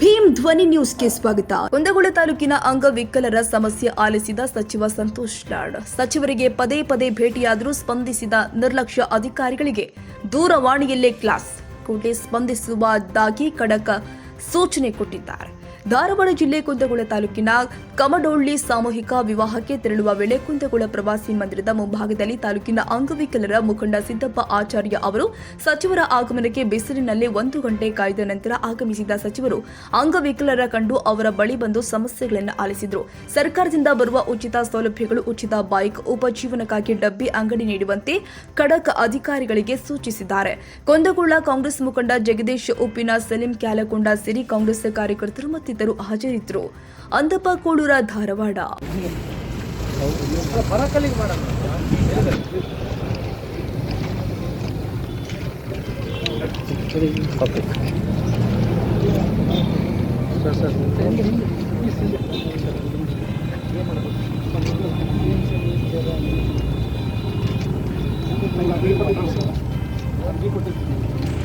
ಭೀಮ್ ಧ್ವನಿ ನ್ಯೂಸ್ಗೆ ಸ್ವಾಗತ. ಕುಂದಗೋಳ ತಾಲೂಕಿನ ಅಂಗವಿಕಲರ ಸಮಸ್ಯೆ ಆಲಿಸಿದ ಸಚಿವ ಸಂತೋಷ್ ಲಾಡ್. ಸಚಿವರಿಗೆ ಪದೇ ಪದೇ ಭೇಟಿಯಾದರೂ ಸ್ಪಂದಿಸಿದ ನಿರ್ಲಕ್ಷ್ಯ ಅಧಿಕಾರಿಗಳಿಗೆ ದೂರವಾಣಿಯಲ್ಲೇ ಕ್ಲಾಸ್. ಕೂಡಲೇ ಸ್ಪಂದಿಸುವುದಾಗಿ ಖಡಕ್ ಸೂಚನೆ ಕೊಟ್ಟಿದ್ದಾರೆ. ಧಾರವಾಡ ಜಿಲ್ಲೆ ಕುಂದಗೋಳ ತಾಲೂಕಿನ ಕಮಡೊಳ್ಳಿ ಸಾಮೂಹಿಕ ವಿವಾಹಕ್ಕೆ ತೆರಳುವ ವೇಳೆ ಕುಂದಗೋಳ ಪ್ರವಾಸಿ ಮಂದಿರದ ಮುಂಭಾಗದಲ್ಲಿ ತಾಲೂಕಿನ ಅಂಗವಿಕಲರ ಮುಖಂಡ ಸಿದ್ದಪ್ಪ ಆಚಾರ್ಯ ಅವರು ಸಚಿವರ ಆಗಮನಕ್ಕೆ ಬಿಸಿಲಿನಲ್ಲಿ ಒಂದು ಗಂಟೆ ಕಾಯ್ದ ನಂತರ ಆಗಮಿಸಿದ ಸಚಿವರು ಅಂಗವಿಕಲರ ಕಂಡು ಅವರ ಬಳಿ ಬಂದು ಸಮಸ್ಯೆಗಳನ್ನು ಆಲಿಸಿದರು. ಸರ್ಕಾರದಿಂದ ಬರುವ ಉಚಿತ ಸೌಲಭ್ಯಗಳು, ಉಚಿತ ಬೈಕ್, ಉಪಜೀವನಕ್ಕಾಗಿ ಡಬ್ಬಿ ಅಂಗಡಿ ನೀಡುವಂತೆ ಖಡಕ್ ಅಧಿಕಾರಿಗಳಿಗೆ ಸೂಚಿಸಿದ್ದಾರೆ. ಕುಂದಗೋಳ ಕಾಂಗ್ರೆಸ್ ಮುಖಂಡ ಜಗದೀಶ್ ಉಪ್ಪಿನ, ಸಲೀಂ ಕ್ಯಾಲಕೊಂಡ ಸಿರಿ ಕಾಂಗ್ರೆಸ್ ಕಾರ್ಯಕರ್ತರು ಮತ್ತಿತರರು ಹಾಜರಿದ್ದರು ಅಂದಪ್ಪ ಕೋಡೂರ ಧಾರವಾಡ.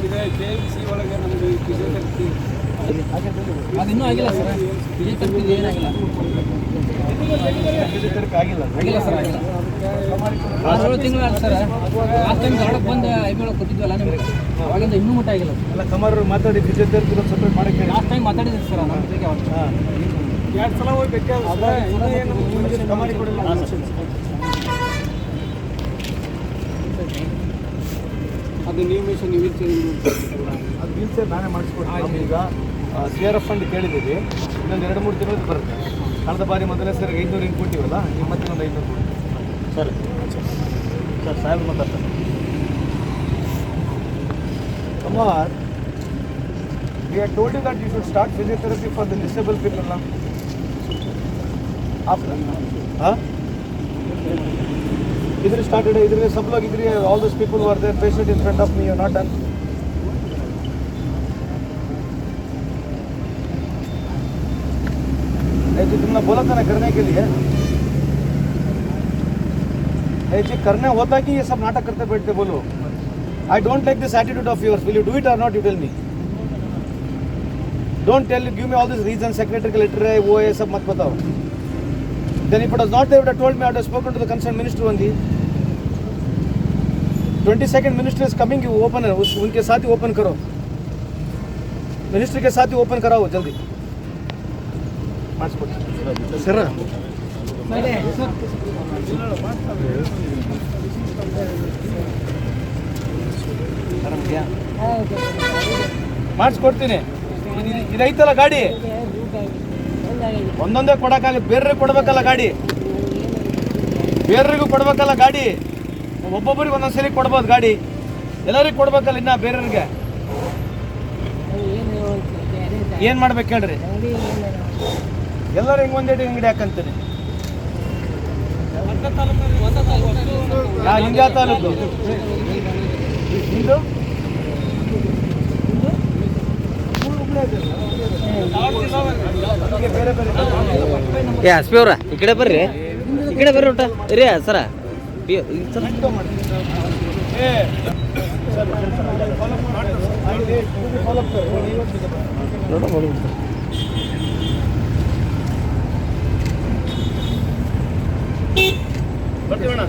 ಇದೆ ಎಂ ಸಿ ಒಳಗೆ ನಮಗೆ ಫಿಸಿಯೋಥೆರಪಿ ಅದಿನ್ನೂ ಆಗಿಲ್ಲ ಸರ್. ಫಿಸಿಯೋಥೆರಪಿ ಏನಾಗಿಲ್ಲ ಫಿಸಿಯೋಥೆರಪಿ ಆಗಿಲ್ಲ. ಆಗಿಲ್ಲ ಸರ್ ಆಗಿಲ್ಲ. ಆರು ಏಳು ತಿಂಗಳು ಆಯ್ತು ಸರ್. ಲಾಸ್ಟ್ ಟೈಮ್ ಧಾರವಾಡಕ್ಕೆ ಬಂದು ಐಬೀಳಕ್ಕೆ ಕೊಟ್ಟಿದ್ವಲ್ಲ ನಿಮಗೆ. ಅವಾಗಿಂದ ಇನ್ನೂ ಮುಟ್ಟ ಆಗಿಲ್ಲ. ಎಲ್ಲ ಕಮರ್ ಮಾತಾಡಿ ಬಿಜೆಪಿ ಸಪೋರ್ಟ್ ಸಪ್ರೇಟ್ ಮಾಡಕ್ಕೆ ಲಾಸ್ಟ್ ಟೈಮ್ ಮಾತಾಡಿದ್ರಿ ಸರ್. ನಮ್ಮ ಜೊತೆಗೆ ಅವತ್ತು ಎರಡು ಸಲ ಹೋಗಿ ಬೇಕಾ ಇನ್ನೂ ಏನು ಕಮಾರಿ ಕೊಡಿಲ್ಲ ಅದು ನೀವು ಮಿಷನ್ ನೀವು ಅದು ವೀಲ್ ಚೇರ್ ನಾನೇ ಮಾಡಿಸ್ಕೊಡ್ತೀನಿ. ಈಗ ಸಿ ಆರ್ ಎಫ್ ಫಂಡ್ ಕೇಳಿದ್ದೀವಿ. ಇನ್ನೊಂದು ಎರಡು ಮೂರು ತಿಂಗಳಿಗೆ ಬರುತ್ತೆ. ಕಳೆದ ಬಾರಿ ಮೊದಲನೇ ಸರ್ ಐನೂರು ಹಿಂಗೆ ಕೊಟ್ಟಿವಲ್ಲ ಈ ಮತ್ತೆ ಒಂದು ಐನೂರು ಕೊಡ್ತೀವಿ ಸರಿ. ಸರ್ ಸಾಹೇಬ್ ಮಾತಾಡ್ತಾರೆ. Kumar we are told that you should start physiotherapy for the disable people ಹಾಂ ಇದ್ರೆ ಸ್ಟಾರ್ಟೆಡ್ ಇದ್ರೆ ಸಪ್ಲಾಗಿದ್ರಿ all those people were there patient in front of me you not done जो तुमने बोला था ना करने के लिए ऐसे करने होता कि ये सब नाटक करते बैठते बोलो? I don't like this attitude of your will you do it or not you tell me don't tell give me all this reason secretary का लेटर है वो ये सब मत बताओ. Then if it not there told me out spoken to the concern minister only twenty second minister is coming you open है उस, उनके साथ ही ओपन करो. मिनिस्टर के साथ ही ओपन कराओ, जल्दी. सर ಮಾಡಿಸ್ಕೊಡ್ತೀನಿ. ಕೊಡ್ತೀನಿ ಇದೈತಲ್ಲ ಗಾಡಿ? ಒಂದೊಂದೇ ಕೊಡಕ್ಕಾಗಲ್ಲ ಬೇರೆ ಕೊಡ್ಬೇಕಲ್ಲ ಗಾಡಿ. ಬೇರೆಗೂ ಕೊಡ್ಬೇಕಲ್ಲ ಗಾಡಿ. ಒಬ್ಬೊಬ್ಬರಿಗೆ ಸಲ ಕೊಡ್ಬೋದು ಗಾಡಿ. ಎಲ್ಲರಿಗೂ ಕೊಡ್ಬೇಕಲ್ಲ ಇನ್ನ ಬೇರೆಯವ್ರಿಗೆ? ಏನ್ ಮಾಡ್ಬೇಕು ಹೇಳ್ರಿ? ಎಲ್ಲರೂ ಹಿಂಗೆ ಒಂದೇಟಿ ಅಂಗಡಿ ಹಾಕಂತೀರಿ? ಹಿಂಗ ತಾಲೂಕು? ನಿಂದು? ಏ ಅವ್ರ, ಈ ಕಡೆ ಬರ್ರಿ. ಈ ಕಡೆ ಬರ್ರಿ ಊಟ ರೀ ಸರ. ಸರ್. ಬರ್ತೀವಣ್ಣ?